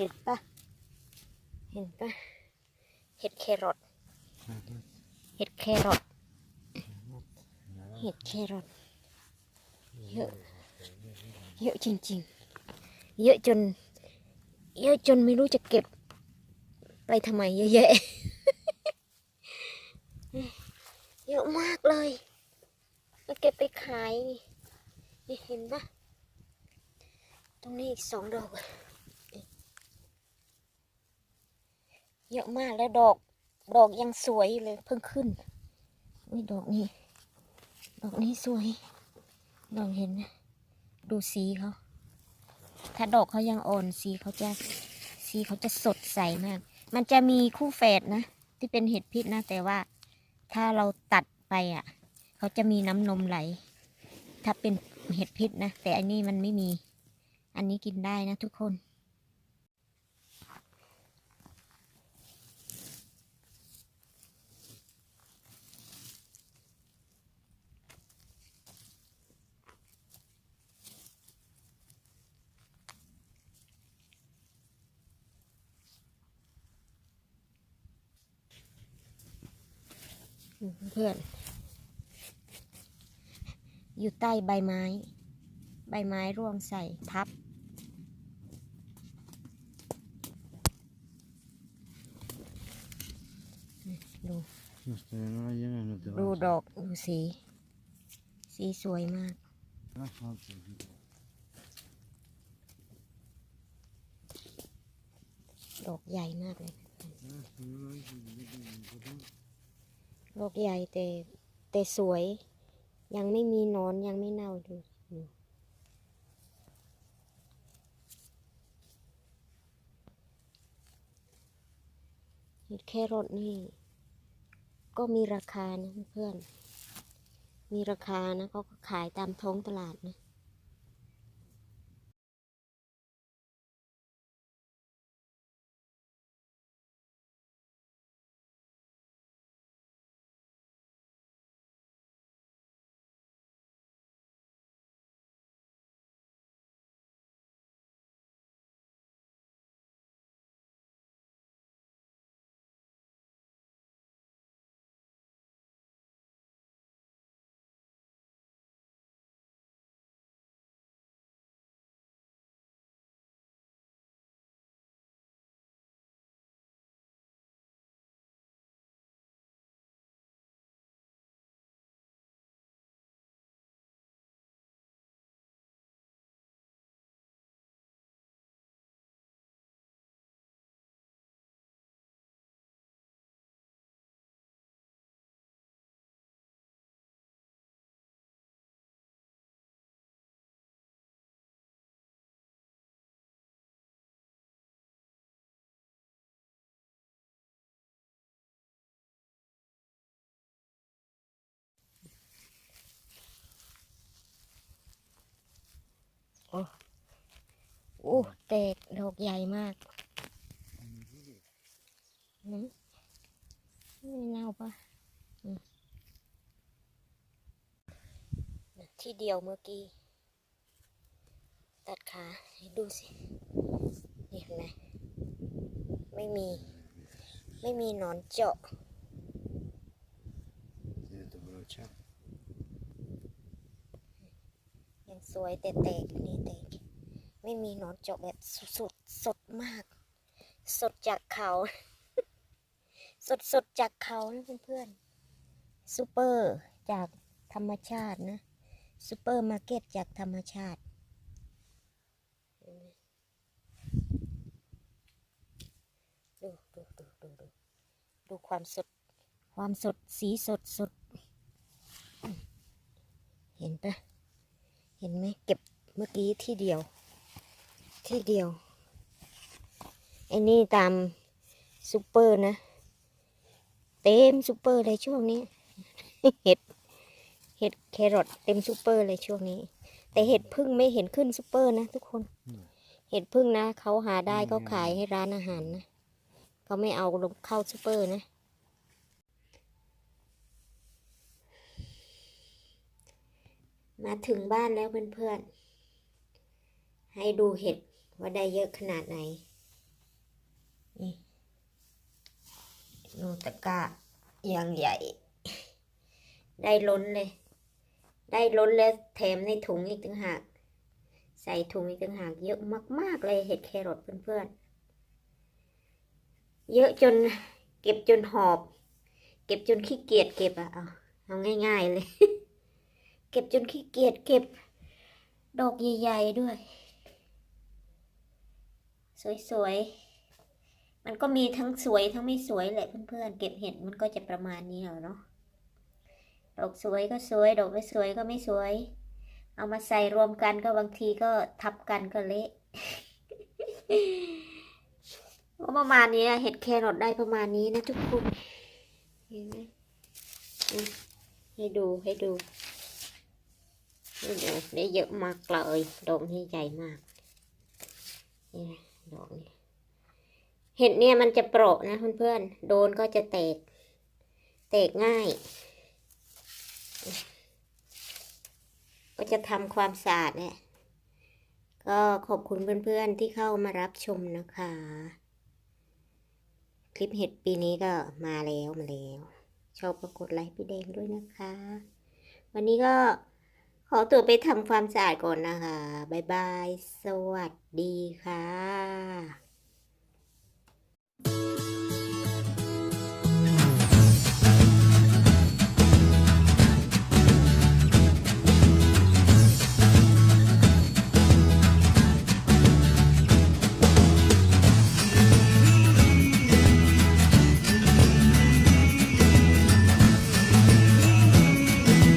ห็นปะเห็นปะเห็ดแครอทเห็ดแครอทเห็ดแครอทเยอะเยอะจริงๆ เยอะจน เยอะจนไม่รู้จะเก็บ ไปทำไมเยอะแยะเยอะมากเลยแล้วเก็บไปขายนี่เห็นปะตรงนี้อีกสองดอกอะ เยอะมากแล้วดอก ดอกยังสวยเลยเพิ่งขึ้นนี่ดอกนี้ ดอกนี้สวย ดอกเห็นไหมดูสีเขา ถ้าดอกเขายังอ่อนสีเขาจะ สีเขาจะสดใสมาก มันจะมีคู่แฝดนะ ที่เป็นเห็ดพิษนะ แต่ว่า ถ้าเราตัดไปอะ เขาจะมีน้ำนมไหล ถ้าเป็นเห็ดพิษนะ แต่อันนี้มันไม่มี อันนี้กินได้นะทุกคน เพื่อน อยู่ใต้ใบไม้ ใบไม้ร่วงใส่ทับ ดู Måste jag några igen nu till ดูดอกดูสี สีสวยมากดอกใหญ่มากเลย ดอกใหญ่แต่แต่สวย ยังไม่มีนอนยังไม่เน่าดูเห็ดแครอทนี่ ก็มีราคานะเพื่อน มีราคานะเขาก็ขายตามท้องตลาดนะ โอ้แตกดอกใหญ่มากหืมไม่เน่าปะอืมที่เดียวเมื่อกี้ ตัดขาให้ดูสินี่เห็นไหมไม่มี ไม่มีหนอนเจาะ ยัง สวยแต่แตกอันนี่แตก ไม่มีหนอนเจาะแบบสุดสดมาก สดจากเขา สดสดจากเขานะเพื่อนๆซูเปอร์จากธรรมชาตินะซูเปอร์มาร์เก็ตจากธรรมชาติดูดูดูดูดูดูความสด ความสดสีสดสด เห็นปะ เห็นไหมเก็บเมื่อกี้ที่เดียว ที่เดียวไอ้นี่ตามซูเปอร์นะ เต็มซูเปอร์เลยช่วงนี้ เห็ดเห็ดแครอทเต็มซูเปอร์เลยช่วงนี้ แต่เห็ดพึ่งไม่เห็นขึ้นซูเปอร์นะทุกคน เห็ดพึ่งนะเขาหาได้เขาขายให้ร้านอาหารนะเขาไม่เอาลงเข้าซูเปอร์นะ มาถึงบ้านแล้วเพื่อนๆ ให้ดูเห็ดว่าได้เยอะขนาดไหน นี่นูตะกะยางใหญ่ ได้ล้นเลย ได้ล้นแล้วแถมในถุงอีกต่างหาก ใส่ถุงอีกต่างหากเยอะมาก ๆ เลยเห็ดแครอทเพื่อนๆ เยอะจนเก็บจนหอบ เก็บจนขี้เกียจเก็บอะเอาเอาง่าย ๆ เลย เก็บจนขี้เกียจเก็บ ดอกใหญ่ ๆ ด้วย สวย ๆ มันก็มีทั้งสวยทั้งไม่สวยแหละเพื่อนๆ เก็บเห็ดมันก็จะประมาณนี้แหละเนาะ ดอกสวยก็สวย ดอกไม่สวยก็ไม่สวย เอามาใส่รวมกันก็บางทีก็ทับกันก็เละก็ประมาณนี้เห็ดแครอทได้ประมาณนี้นะทุกคนเห็นไหมให้ดูให้ดู ให้ดูได้เยอะมากเลยดอกนี้ใหญ่มากนี่ดอกนี้เห็ดเนี่ยมันจะเปราะนะเพื่อนๆโดนก็จะแตก แตกง่าย ก็จะทำความสะอาดเนี่ยก็ขอบคุณเพื่อนๆที่เข้ามารับชมนะคะ คลิปเห็ดปีนี้ก็มาแล้วมาแล้วชอบก็กดไลค์พี่แดงด้วยนะคะ วันนี้ก็ ขอตัวไปทำความสะอาดก่อนนะคะ บ๊ายบาย สวัสดีค่ะ